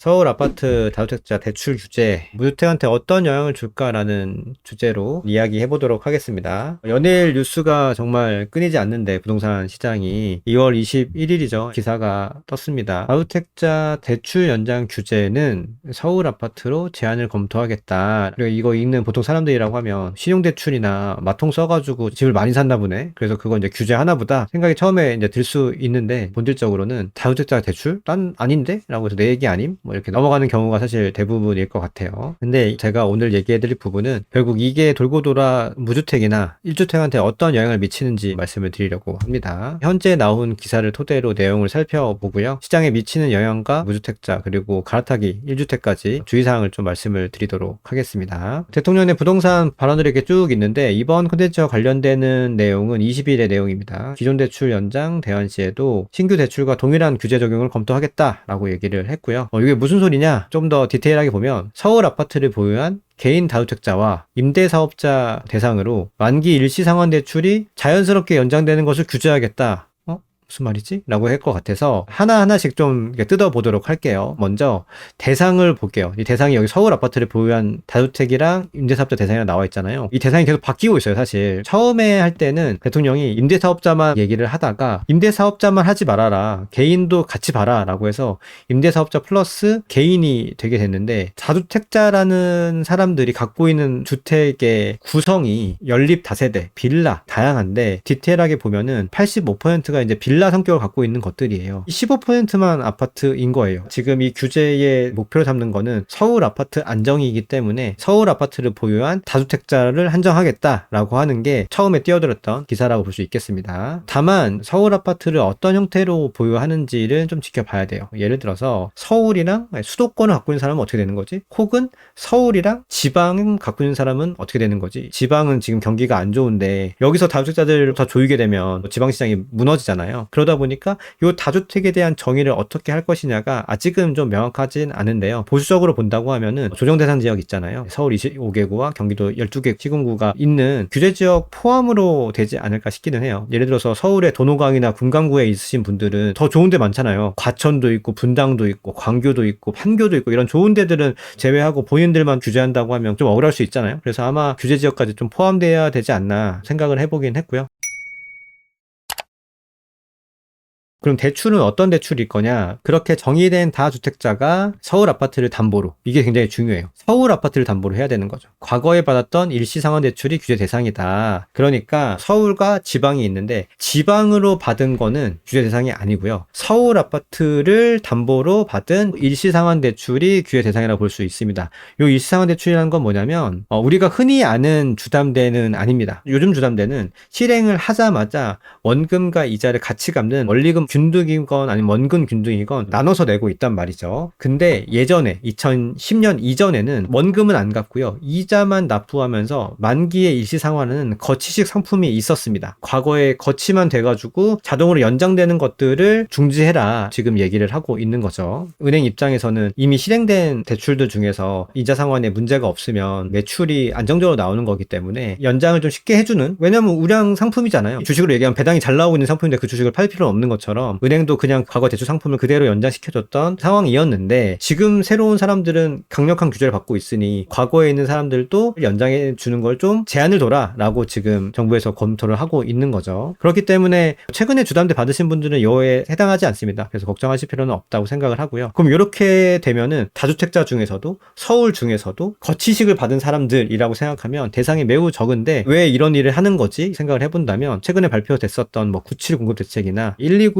서울 아파트 다주택자 대출 규제, 무주택한테 어떤 영향을 줄까라는 주제로 이야기해 보도록 하겠습니다. 연일 뉴스가 정말 끊이지 않는데 부동산 시장이 2월 21일이죠. 기사가 떴습니다. 다주택자 대출 연장 규제는 서울 아파트로 제한을 검토하겠다. 그리고 이거 읽는 보통 사람들이라고 하면 신용대출이나 마통 써가지고 집을 많이 샀나 보네. 그래서 그거 이제 규제 하나 보다 생각이 처음에 이제 들 수 있는데 본질적으로는 다주택자 대출? 난 아닌데? 라고 해서 내 얘기 아님? 뭐 이렇게 넘어가는 경우가 사실 대부분일 것 같아요. 근데 제가 오늘 얘기해드릴 부분은 결국 이게 돌고 돌아 무주택이나 1주택한테 어떤 영향을 미치는지 말씀을 드리려고 합니다. 현재 나온 기사를 토대로 내용을 살펴보고요. 시장에 미치는 영향과 무주택자 그리고 갈아타기 1주택까지 주의사항을 좀 말씀을 드리도록 하겠습니다. 대통령의 부동산 발언들이 이렇게 쭉 있는데 이번 콘텐츠와 관련되는 내용은 20일의 내용입니다. 기존 대출 연장 대안 시에도 신규 대출과 동일한 규제 적용을 검토하겠다라고 얘기를 했고요. 어, 이게 무슨 소리냐? 좀 더 디테일하게 보면 서울 아파트를 보유한 개인 다주택자와 임대사업자 대상으로 만기 일시 상환 대출이 자연스럽게 연장되는 것을 규제하겠다. 어? 무슨 말이지? 라고 할 것 같아서 하나하나씩 좀 뜯어보도록 할게요. 먼저 대상을 볼게요. 이 대상이 여기 서울 아파트를 보유한 다주택이랑 임대사업자 대상이랑 나와 있잖아요. 이 대상이 계속 바뀌고 있어요, 사실. 처음에 할 때는 대통령이 임대사업자만 얘기를 하다가 임대사업자만 하지 말아라. 개인도 같이 봐라. 라고 해서 임대사업자 플러스 개인이 되게 됐는데 다주택자라는 사람들이 갖고 있는 주택의 구성이 연립 다세대, 빌라, 다양한데 디테일하게 보면은 85%가 이제 빌라 성격을 갖고 있는 것들이에요. 15%만 아파트인 거예요. 지금 이 규제의 목표로 삼는 거는 서울 아파트 안정이기 때문에 서울 아파트를 보유한 다주택자를 한정하겠다라고 하는 게 처음에 뛰어들었던 기사라고 볼 수 있겠습니다. 다만 서울 아파트를 어떤 형태로 보유하는지를 좀 지켜봐야 돼요. 예를 들어서 서울이랑 수도권을 갖고 있는 사람은 어떻게 되는 거지? 혹은 서울이랑 지방을 갖고 있는 사람은 어떻게 되는 거지? 지방은 지금 경기가 안 좋은데 여기서 다주택자들을 다 조이게 되면 지방시장이 무너지잖아요. 그러다 보니까 이 다주택에 대한 정의를 어떻게 할 것이냐가 아직은 좀 명확하진 않은데요. 보수적으로 본다고 하면은 조정 대상 지역 있잖아요. 서울 25개구와 경기도 12개 시군구가 있는 규제 지역 포함으로 되지 않을까 싶기는 해요. 예를 들어서 서울의 도노강이나 금강구에 있으신 분들은 더 좋은 데 많잖아요. 과천도 있고 분당도 있고 광교도 있고 판교도 있고 이런 좋은 데들은 제외하고 본인들만 규제한다고 하면 좀 억울할 수 있잖아요. 그래서 아마 규제 지역까지 좀 포함돼야 되지 않나 생각을 해보긴 했고요. 그럼 대출은 어떤 대출일 거냐? 그렇게 정의된 다주택자가 서울 아파트를 담보로 이게 굉장히 중요해요. 서울 아파트를 담보로 해야 되는 거죠. 과거에 받았던 일시상환 대출이 규제 대상이다. 그러니까 서울과 지방이 있는데 지방으로 받은 거는 규제 대상이 아니고요. 서울 아파트를 담보로 받은 일시상환 대출이 규제 대상이라고 볼 수 있습니다. 이 일시상환 대출이라는 건 뭐냐면 어, 우리가 흔히 아는 주담대는 아닙니다. 요즘 주담대는 실행을 하자마자 원금과 이자를 같이 갚는 원리금 균등이건 아니면 원금 균등이건 나눠서 내고 있단 말이죠. 근데 예전에 2010년 이전에는 원금은 안 갚고요. 이자만 납부하면서 만기의 일시상환은 거치식 상품이 있었습니다. 과거에 거치만 돼가지고 자동으로 연장되는 것들을 중지해라 지금 얘기를 하고 있는 거죠. 은행 입장에서는 이미 실행된 대출들 중에서 이자 상환에 문제가 없으면 매출이 안정적으로 나오는 거기 때문에 연장을 좀 쉽게 해주는 왜냐면 우량 상품이잖아요. 주식으로 얘기하면 배당이 잘 나오고 있는 상품인데 그 주식을 팔 필요는 없는 것처럼 것처럼 은행도 그냥 과거 대출 상품을 그대로 연장시켜줬던 상황이었는데 지금 새로운 사람들은 강력한 규제를 받고 있으니 과거에 있는 사람들도 연장해 주는 걸 좀 제한을 둬라라고 지금 정부에서 검토를 하고 있는 거죠. 그렇기 때문에 최근에 주담대 받으신 분들은 이거에 해당하지 않습니다. 그래서 걱정하실 필요는 없다고 생각을 하고요. 그럼 이렇게 되면은 다주택자 중에서도 서울 중에서도 거치식을 받은 사람들이라고 생각하면 대상이 매우 적은데 왜 이런 일을 하는 거지 생각을 해본다면 최근에 발표됐었던 뭐 97 공급 대책이나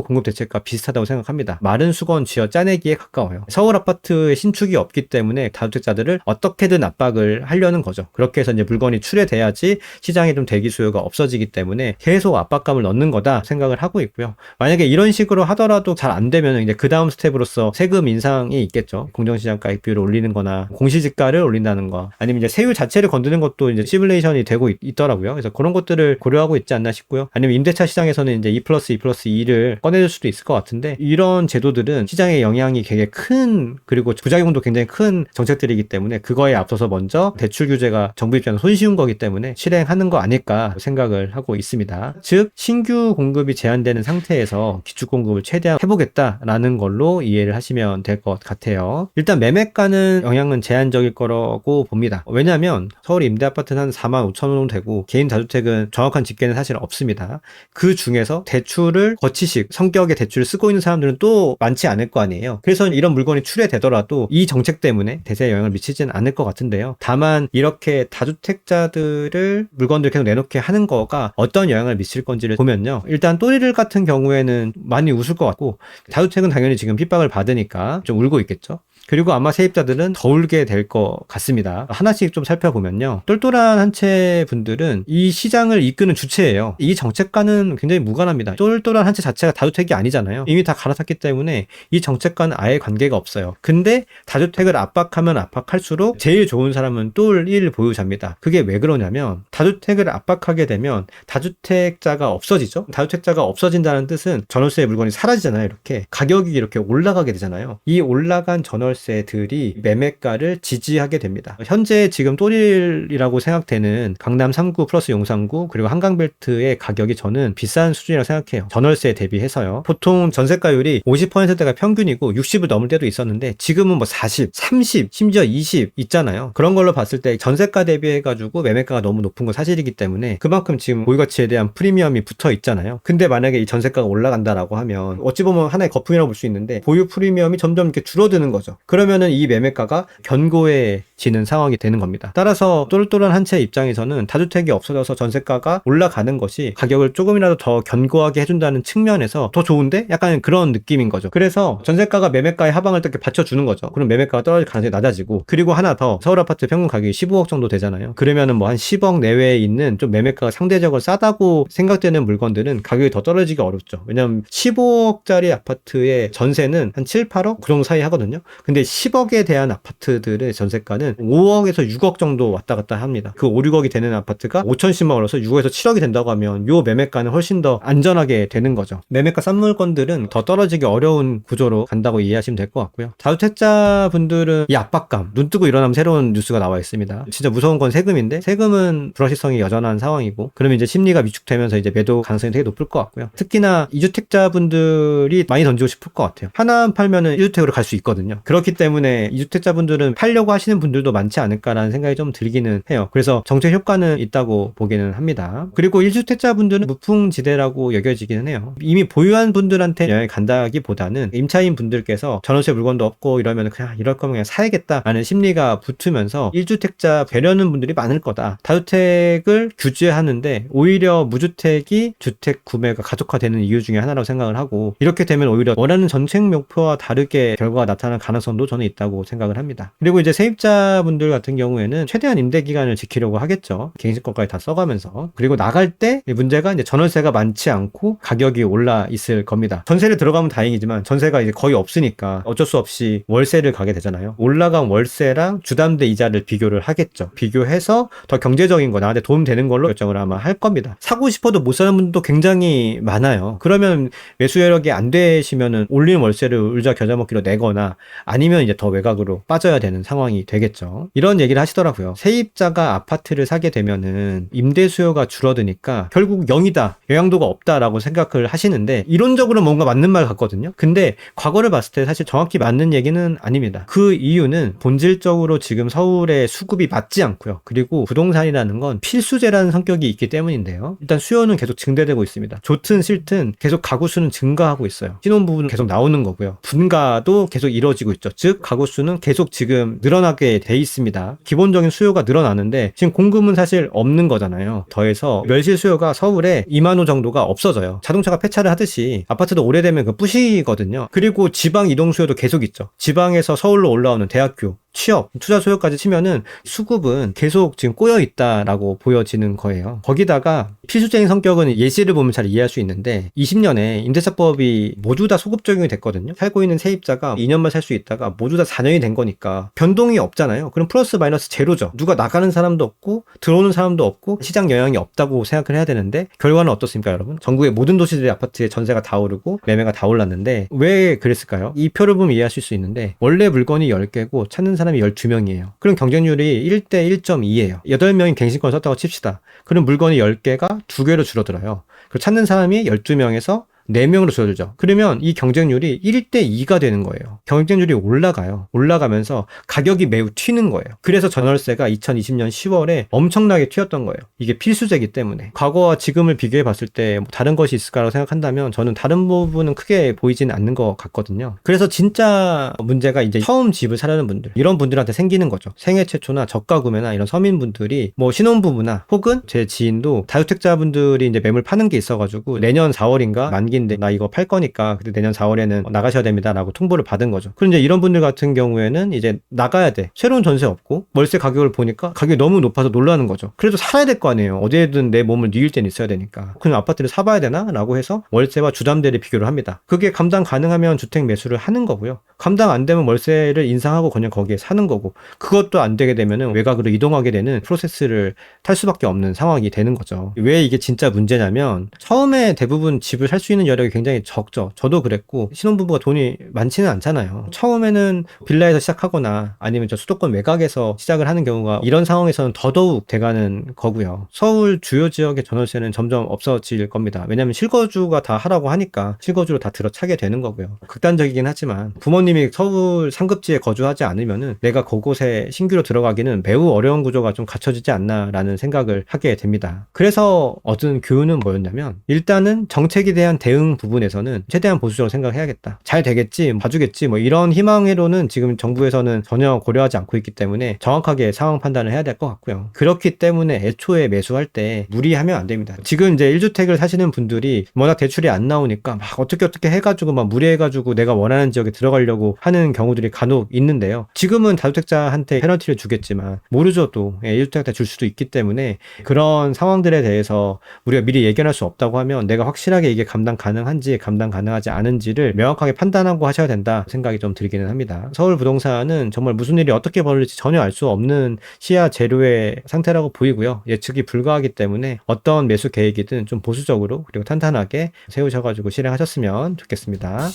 129 공급 대책과 비슷하다고 생각합니다. 마른 수건 쥐어 짜내기에 가까워요. 서울 아파트의 신축이 없기 때문에 다주택자들을 어떻게든 압박을 하려는 거죠. 그렇게 해서 이제 물건이 출해돼야지 시장에 좀 대기 수요가 없어지기 때문에 계속 압박감을 넣는 거다 생각을 하고 있고요. 만약에 이런 식으로 하더라도 잘 안 되면 이제 그 다음 스텝으로서 세금 인상이 있겠죠. 공정시장 가입 비율을 올리는 거나 공시지가를 올린다는 거 아니면 이제 세율 자체를 건드는 것도 이제 시뮬레이션이 되고 있, 더라고요 그래서 그런 것들을 고려하고 있지 않나 싶고요. 아니면 임대차 시장에서는 이제 2 플러스 2 플러스 2를 꺼내줄 수도 있을 것 같은데 이런 제도들은 시장에 영향이 되게 큰 그리고 부작용도 굉장히 큰 정책들이기 때문에 그거에 앞서서 먼저 대출 규제가 정부 입장에서 손쉬운 거기 때문에 실행하는 거 아닐까 생각을 하고 있습니다. 즉 신규 공급이 제한되는 상태에서 기축 공급을 최대한 해보겠다라는 걸로 이해를 하시면 될 것 같아요. 일단 매매가는 영향은 제한적일 거라고 봅니다. 왜냐하면 서울 임대 아파트는 한 4만 5천 원 정도 되고 개인 다주택은 정확한 집계는 사실 없습니다. 그 중에서 대출을 거치식 성격의 대출을 쓰고 있는 사람들은 또 많지 않을 거 아니에요. 그래서 이런 물건이 출해되더라도 이 정책 때문에 대세에 영향을 미치지는 않을 것 같은데요. 다만 이렇게 다주택자들을 물건들 계속 내놓게 하는 거가 어떤 영향을 미칠 건지를 보면요. 일단 또리를 같은 경우에는 많이 웃을 것 같고 다주택은 당연히 지금 핍박을 받으니까 좀 울고 있겠죠. 그리고 아마 세입자들은 더 울게 될 것 같습니다. 하나씩 좀 살펴보면요. 똘똘한 한채 분들은 이 시장을 이끄는 주체예요. 이 정책과는 굉장히 무관합니다. 똘똘한 한채 자체가 다주택이 아니잖아요. 이미 다 갈아탔기 때문에 이 정책과는 아예 관계가 없어요. 근데 다주택을 압박하면 압박할수록 제일 좋은 사람은 똘1 보유자입니다. 그게 왜 그러냐면 다주택을 압박하게 되면 다주택자가 없어지죠. 다주택자가 없어진다는 뜻은 전월세 물건이 사라지잖아요. 이렇게 가격이 이렇게 올라가게 되잖아요. 이 올라간 전월 세들이 매매가를 지지하게 됩니다. 현재 지금 또릴이라고 생각되는 강남 3구 플러스 용산구 그리고 한강벨트의 가격이 저는 비싼 수준이라고 생각해요. 전월세 대비해서요. 보통 전세가율이 50%대가 평균이고 60을 넘을 때도 있었는데 지금은 뭐 40, 30, 심지어 20 있잖아요. 그런 걸로 봤을 때 전세가 대비해가지고 매매가가 너무 높은 건 사실이기 때문에 그만큼 지금 보유가치에 대한 프리미엄이 붙어 있잖아요. 근데 만약에 이 전세가가 올라간다라고 하면 어찌 보면 하나의 거품이라고 볼 수 있는데 보유 프리미엄이 점점 이렇게 줄어드는 거죠. 그러면은 이 매매가가 견고해지는 상황이 되는 겁니다. 따라서 똘똘한 한 채 입장에서는 다주택이 없어져서 전세가가 올라가는 것이 가격을 조금이라도 더 견고하게 해준다는 측면에서 더 좋은데 약간 그런 느낌인 거죠. 그래서 전세가가 매매가의 하방을 이렇게 받쳐주는 거죠. 그럼 매매가가 떨어질 가능성이 낮아지고 그리고 하나 더 서울 아파트 평균 가격이 15억 정도 되잖아요. 그러면은 뭐 한 10억 내외에 있는 좀 매매가가 상대적으로 싸다고 생각되는 물건들은 가격이 더 떨어지기 어렵죠. 왜냐면 15억짜리 아파트의 전세는 한 7, 8억 그 정도 사이 하거든요. 근데 10억에 대한 아파트들의 전세가는 5억에서 6억 정도 왔다 갔다 합니다. 그 5, 6억이 되는 아파트가 5천씩만 올라서 6억에서 7억이 된다고 하면 요 매매가는 훨씬 더 안전하게 되는 거죠. 매매가 싼 물건들은 더 떨어지기 어려운 구조로 간다고 이해하시면 될 것 같고요. 다주택자 분들은 이 압박감, 눈 뜨고 일어나면 새로운 뉴스가 나와 있습니다. 진짜 무서운 건 세금인데 세금은 불확실성이 여전한 상황이고 그러면 이제 심리가 위축되면서 이제 매도 가능성이 되게 높을 것 같고요. 특히나 이주택자 분들이 많이 던지고 싶을 것 같아요. 하나 팔면은 1주택으로 갈 수 있거든요. 그 렇기 때문에 이주택자분들은 팔려고 하시는 분들도 많지 않을까라는 생각이 좀 들기는 해요. 그래서 정책 효과는 있다고 보기는 합니다. 그리고 1주택자분들은 무풍지대라고 여겨지기는 해요. 이미 보유한 분들한테 영향이 간다기보다는 임차인 분들께서 전월세 물건도 없고 이러면 그냥 이럴 거면 그냥 사야겠다라는 심리가 붙으면서 1주택자 배려는 분들이 많을 거다. 다주택을 규제하는데 오히려 무주택이 주택 구매가 가속화되는 이유 중에 하나라고 생각을 하고 이렇게 되면 오히려 원하는 정책 목표와 다르게 결과가 나타날 가능성 도 저는 있다고 생각을 합니다. 그리고 이제 세입자분들 같은 경우에는 최대한 임대 기간을 지키려고 하겠죠. 갱신권까지 다 써가면서 그리고 나갈 때 문제가 이제 전월세가 많지 않고 가격이 올라 있을 겁니다. 전세를 들어가면 다행이지만 전세가 이제 거의 없으니까 어쩔 수 없이 월세를 가게 되잖아요. 올라간 월세랑 주담대 이자를 비교를 하겠죠. 비교해서 더 경제적인 거 나한테 도움 되는 걸로 결정을 아마 할 겁니다. 사고 싶어도 못 사는 분도 굉장히 많아요. 그러면 매수 여력이 안 되시면은 올린 월세를 울자 겨자 먹기로 내거나 아니면 이제 더 외곽으로 빠져야 되는 상황이 되겠죠. 이런 얘기를 하시더라고요. 세입자가 아파트를 사게 되면은 임대 수요가 줄어드니까 결국 0이다. 영향도가 없다라고 생각을 하시는데 이론적으로 뭔가 맞는 말 같거든요. 근데 과거를 봤을 때 사실 정확히 맞는 얘기는 아닙니다. 그 이유는 본질적으로 지금 서울의 수급이 맞지 않고요. 그리고 부동산이라는 건 필수제라는 성격이 있기 때문인데요. 일단 수요는 계속 증대되고 있습니다. 좋든 싫든 계속 가구 수는 증가하고 있어요. 신혼부부는 계속 나오는 거고요. 분가도 계속 이루어지고 있죠. 즉 가구 수는 계속 지금 늘어나게 돼 있습니다. 기본적인 수요가 늘어나는데 지금 공급은 사실 없는 거잖아요. 더해서 멸실 수요가 서울에 2만 호 정도가 없어져요. 자동차가 폐차를 하듯이 아파트도 오래되면 그 부시거든요. 그리고 지방 이동 수요도 계속 있죠. 지방에서 서울로 올라오는 대학교 취업, 투자 소요까지 치면은 수급은 계속 지금 꼬여 있다라고 보여지는 거예요. 거기다가 필수적인 성격은 예시를 보면 잘 이해할 수 있는데 20년에 임대차법이 모두 다 소급 적용이 됐거든요. 살고 있는 세입자가 2년만 살 수 있다가 모두 다 4년이 된 거니까 변동이 없잖아요. 그럼 플러스 마이너스 제로죠. 누가 나가는 사람도 없고 들어오는 사람도 없고 시장 영향이 없다고 생각을 해야 되는데 결과는 어떻습니까, 여러분? 전국의 모든 도시들의 아파트의 전세가 다 오르고 매매가 다 올랐는데 왜 그랬을까요? 이 표를 보면 이해하실 수 있는데 원래 물건이 10개고 찾는 사람이 12명이에요. 그럼 경쟁률이 1대 1.2예요. 8명이 갱신권 썼다고 칩시다. 그럼 물건이 10개가 2개로 줄어들어요. 그 찾는 사람이 12명에서 4명으로 줄어들죠. 그러면 이 경쟁률이 1대 2가 되는 거예요. 경쟁률이 올라가요. 올라가면서 가격이 매우 튀는 거예요. 그래서 전월세가 2020년 10월에 엄청나게 튀었던 거예요. 이게 필수제기 때문에. 과거와 지금을 비교해 봤을 때 뭐 다른 것이 있을까라고 생각한다면 저는 다른 부분은 크게 보이지는 않는 것 같거든요. 그래서 진짜 문제가 이제 처음 집을 사려는 분들, 이런 분들한테 생기는 거죠. 생애 최초나 저가 구매나 이런 서민분들이 뭐 신혼부부나 혹은 제 지인도 다주택자분들이 이제 매물 파는 게 있어가지고 내년 4월인가 만기 인데 나 이거 팔 거니까 그때 내년 4월에는 나가셔야 됩니다라고 통보를 받은 거죠. 이제 이런 분들 같은 경우에는 이제 나가야 돼. 새로운 전세 없고 월세 가격을 보니까 가격이 너무 높아서 놀라는 거죠. 그래도 살아야 될 거 아니에요. 어디에든 내 몸을 뉘일 땐 있어야 되니까. 그럼 아파트를 사봐야 되나? 라고 해서 월세와 주담대를 비교를 합니다. 그게 감당 가능하면 주택 매수를 하는 거고요. 감당 안 되면 월세를 인상하고 그냥 거기에 사는 거고 그것도 안 되게 되면은 외곽으로 이동하게 되는 프로세스를 탈 수밖에 없는 상황이 되는 거죠. 왜 이게 진짜 문제냐면 처음에 대부분 집을 살 수 있는 여력이 굉장히 적죠. 저도 그랬고 신혼부부가 돈이 많지는 않잖아요. 처음에는 빌라에서 시작하거나 아니면 저 수도권 외곽에서 시작을 하는 경우가 이런 상황에서는 더더욱 돼가는 거고요. 서울 주요 지역의 전월세는 점점 없어질 겁니다. 왜냐하면 실거주가 다 하라고 하니까 실거주로 다 들어차게 되는 거고요. 극단적이긴 하지만 부모님이 서울 상급지에 거주하지 않으면은 내가 그곳에 신규로 들어가기는 매우 어려운 구조가 좀 갖춰지지 않나라는 생각을 하게 됩니다. 그래서 얻은 교훈은 뭐였냐면 일단은 정책에 대한 대응 부분에서는 최대한 보수적으로 생각해야겠다. 잘 되겠지, 봐주겠지, 뭐 이런 희망으로는 지금 정부에서는 전혀 고려하지 않고 있기 때문에 정확하게 상황 판단을 해야 될 것 같고요. 그렇기 때문에 애초에 매수할 때 무리하면 안 됩니다. 지금 이제 1주택을 사시는 분들이 워낙 대출이 안 나오니까 막 어떻게 어떻게 해가지고 막 무리해가지고 내가 원하는 지역에 들어가려고 하는 경우들이 간혹 있는데요. 지금은 다주택자한테 페널티를 주겠지만 모르죠 또 1주택한테 줄 수도 있기 때문에 그런 상황들에 대해서 우리가 미리 예견할 수 없다고 하면 내가 확실하게 이게 감당 가능한지 감당 가능하지 않은지를 명확하게 판단하고 하셔야 된다 생각이 좀 들기는 합니다. 서울 부동산은 정말 무슨 일이 어떻게 벌어질지 전혀 알 수 없는 시야 재료의 상태라고 보이고요. 예측이 불가하기 때문에 어떤 매수 계획이든 좀 보수적으로 그리고 탄탄하게 세우셔가지고 실행하셨으면 좋겠습니다.